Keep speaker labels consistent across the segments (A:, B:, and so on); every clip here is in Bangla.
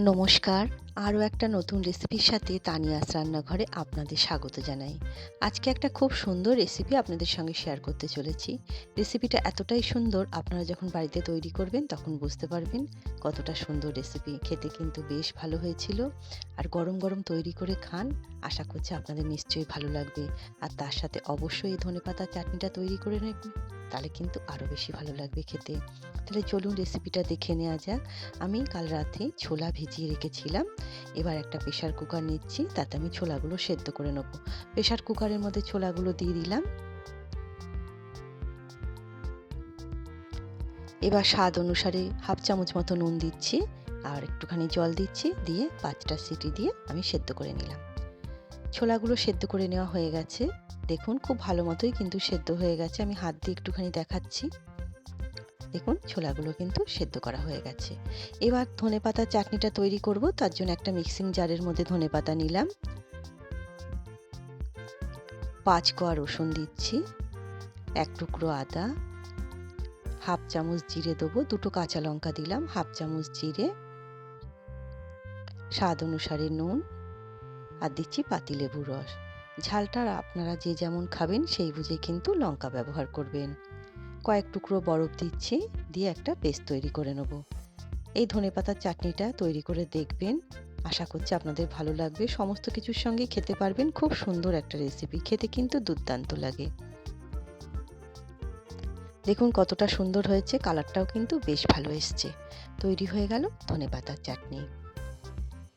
A: নমস্কার, আরও একটা নতুন রেসিপির সাথে তানিয়াস রান্নাঘরে আপনাদের স্বাগত জানাই। আজকে একটা খুব সুন্দর রেসিপি আপনাদের সঙ্গে শেয়ার করতে চলেছি। রেসিপিটা এতটাই সুন্দর, আপনারা যখন বাড়িতে তৈরি করবেন তখন বুঝতে পারবেন কতটা সুন্দর রেসিপি। খেতে কিন্তু বেশ ভালো হয়েছিল। আর গরম গরম তৈরি করে খান, আশা করছি আপনাদের নিশ্চয়ই ভালো লাগবে। আর তার সাথে অবশ্যই এই ধনেপাতা চাটনিটা তৈরি করে নেবেন। তাহলে কিন্তু আরও বেশি ভালো লাগবে খেতে। তাহলে চলুন রেসিপিটা দেখে নেওয়া যাক। আমি কাল রাতে ছোলা ভিজিয়ে রেখেছিলাম। এবার একটা প্রেশার কুকার নিচ্ছি, তাতে আমি ছোলাগুলো সেদ্ধ করে নেব। প্রেশার কুকারের মধ্যে ছোলাগুলো দিয়ে দিলাম। এবার স্বাদ অনুসারে হাফ চামচ মতো নুন দিচ্ছি, আর একটুখানি জল দিচ্ছি, দিয়ে পাঁচটা সিটি দিয়ে আমি সেদ্ধ করে নিলাম। ছোলাগুলো সেদ্ধ করে নেওয়া হয়ে গেছে। দেখুন, খুব ভালো মতোই কিন্তু সেদ্ধ হয়ে গেছে। আমি হাত দিয়ে একটুখানি দেখাচ্ছি। দেখুন, ছোলাগুলো কিন্তু সেদ্ধ করা হয়ে গেছে। এবার ধনে পাতার চাটনিটা তৈরি করব। তার জন্য একটা মিক্সিং জারের মধ্যে ধনে পাতা নিলাম। পাঁচ কোয়া রসুন দিচ্ছি। এক টুকরো আদা। হাফ চামচ জিরে দেবো। দুটো কাঁচা লঙ্কা দিলাম, হাফ চামচ জিরে। স্বাদ অনুসারে নুন। আর দিচ্ছি পাতিলেবুর রস। ঝালটা আপনারা যে যেমন খাবেন, সেই বুঝে কিন্তু লঙ্কা ব্যবহার করবেন। কয়েক টুকরো বরফ দিচ্ছি, দিয়ে একটা পেস্ট তৈরি করে নেব। এই ধনেপাতার চাটনিটা তৈরি করে দেখবেন। আশা করছি আপনাদের ভালো লাগবে। সমস্ত কিছুর সঙ্গে খেতে পারবেন। খুব সুন্দর একটা রেসিপি খেতে কিন্তু দুর্দান্ত লাগে। দেখুন কতটা সুন্দর হয়েছে। কালারটাও কিন্তু বেশ ভালো এসছে। তৈরি হয়ে গেল ধনেপাতার চাটনি।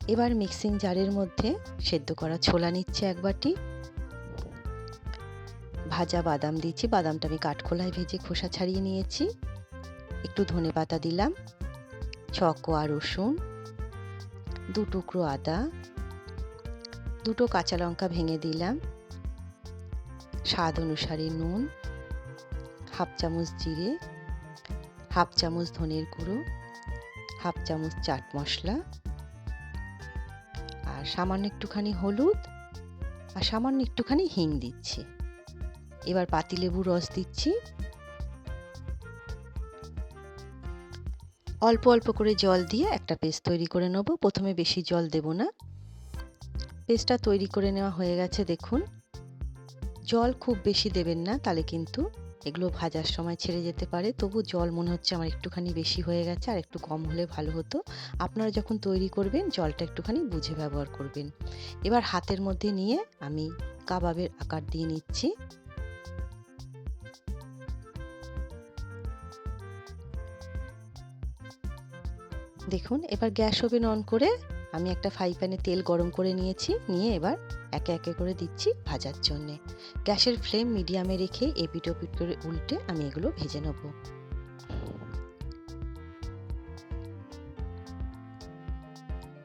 A: এবার মিক্সিং জারের মধ্যে সেদ্ধ করা ছোলা নিচ্ছে এক বাটি। ভাজা বাদাম দিচ্ছি। বাদামটা আমি কাঠখোলায় ভেজে খোসা ছাড়িয়ে নিয়েছি। একটু ধনে পাতা দিলাম ছ কোয়া রসুন, দু টুকরো আদা, দুটো কাঁচা লঙ্কা ভেঙে দিলাম, স্বাদ অনুসারে নুন, হাফ চামচ জিরে, হাফ চামচ ধনের গুঁড়ো, হাফ চামচ চাট মশলা আর সামান্য একটুখানি হলুদ আর সামান্য একটুখানি হিং দিচ্ছি। এবার পাতিলেবুর রস দিচ্ছি। অল্প অল্প করে জল দিয়ে একটা পেস্ট তৈরি করে নেব। প্রথমে বেশি জল দেব না। পেস্টটা তৈরি করে নেওয়া হয়ে গেছে, দেখুন। জল খুব বেশি দেবেন না, তাহলে কিন্তু এগুলো ভাজার সময় ছেড়ে যেতে পারে। তবু জল মনে হচ্ছে আমার একটুখানি বেশি হয়ে গেছে আর একটু কম হলে ভালো হতো। আপনারা যখন তৈরি করবেন, জলটা একটুখানি বুঝে ব্যবহার করবেন। এবার হাতের মধ্যে নিয়ে আমি কাবাবের আকার দিয়ে নিচ্ছি। দেখুন, এবার গ্যাস ওভেন অন করে আমি একটা ফ্রাই প্যানে তেল গরম করে নিয়েছি, নিয়ে এবার একে একে করে দিচ্ছি ভাজার জন্যে। গ্যাসের ফ্লেম মিডিয়ামে রেখে এপিট ওপিট করে উল্টে আমি এগুলো ভেজে নেব।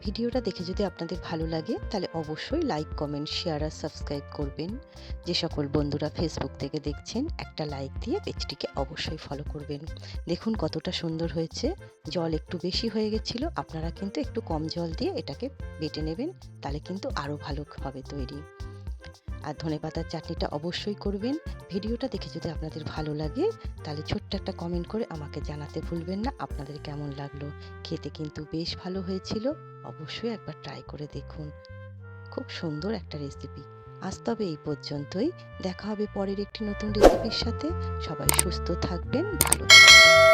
A: ভিডিওটা দেখে যদি আপনাদের ভালো লাগে, তাহলে অবশ্যই লাইক কমেন্ট শেয়ার আর সাবস্ক্রাইব করবেন। যে সকল বন্ধুরা ফেসবুক থেকে দেখছেন, একটা লাইক দিয়ে পেজটিকে অবশ্যই ফলো করবেন। দেখুন কতটা সুন্দর হয়েছে। জল একটু বেশি হয়ে গেছিল, আপনারা কিন্তু একটু কম জল দিয়ে এটাকে বেটে নেবেন, তাহলে কিন্তু আরও ভালো হবে তৈরি। আর ধনে পাতার চাটনিটা অবশ্যই করবেন। ভিডিওটা দেখে যদি আপনাদের ভালো লাগে, তাহলে ছোট্ট একটা কমেন্ট করে আমাকে জানাতে ভুলবেন না। আপনাদের কেমন লাগল? খেতে কিন্তু বেশ ভালো হয়েছিল। অবশ্যই একবার ট্রাই করে দেখুন। খুব সুন্দর একটা রেসিপি আজ তবে এই পর্যন্তই। দেখা হবে পরের একটি নতুন রেসিপির সাথে। সবাই সুস্থ থাকবেন, ভালো থাকবেন।